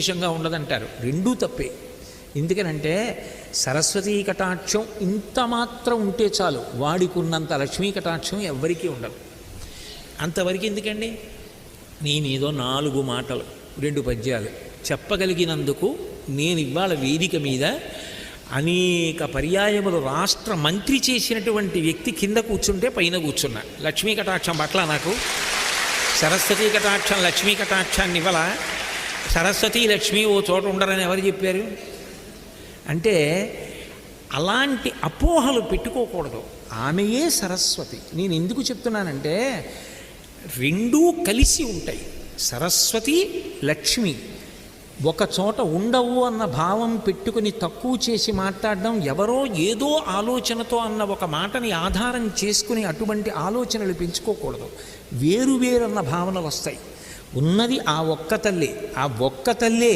విశేషంగా ఉండదంటారు. రెండూ తప్పే. ఎందుకనంటే సరస్వతీ కటాక్షం ఇంత మాత్రం ఉంటే చాలు. వాడికి ఉన్నంత లక్ష్మీ కటాక్షం ఎవ్వరికీ ఉండదు. అంతవరకు ఎందుకండి? నేనేదో నాలుగు మాటలు రెండు పద్యాలు చెప్పగలిగినందుకు నేను ఇవాళ వేదిక మీద అనేక పర్యాయములు రాష్ట్ర మంత్రి చేసినటువంటి వ్యక్తి కింద కూర్చుంటే పైన కూర్చున్నా. లక్ష్మీ కటాక్షం పట్ల నాకు సరస్వతీ కటాక్షం లక్ష్మీ కటాక్షాన్ని ఇవ్వాల? సరస్వతి లక్ష్మి ఓ చోట ఉండరని ఎవరు చెప్పారు? అంటే అలాంటి అపోహలు పెట్టుకోకూడదు. ఆమెయే సరస్వతి. నేను ఎందుకు చెప్తున్నానంటే రెండూ కలిసి ఉంటాయి. సరస్వతి లక్ష్మి ఒక చోట ఉండవు అన్న భావం పెట్టుకుని తక్కువ చేసి మాట్లాడడం ఎవరో ఏదో ఆలోచనతో అన్న ఒక మాటని ఆధారం చేసుకుని అటువంటి ఆలోచనలు పెంచుకోకూడదు. వేరు వేరన్న భావనలు వస్తాయి. ఉన్నది ఆ ఒక్క తల్లి. ఆ ఒక్క తల్లే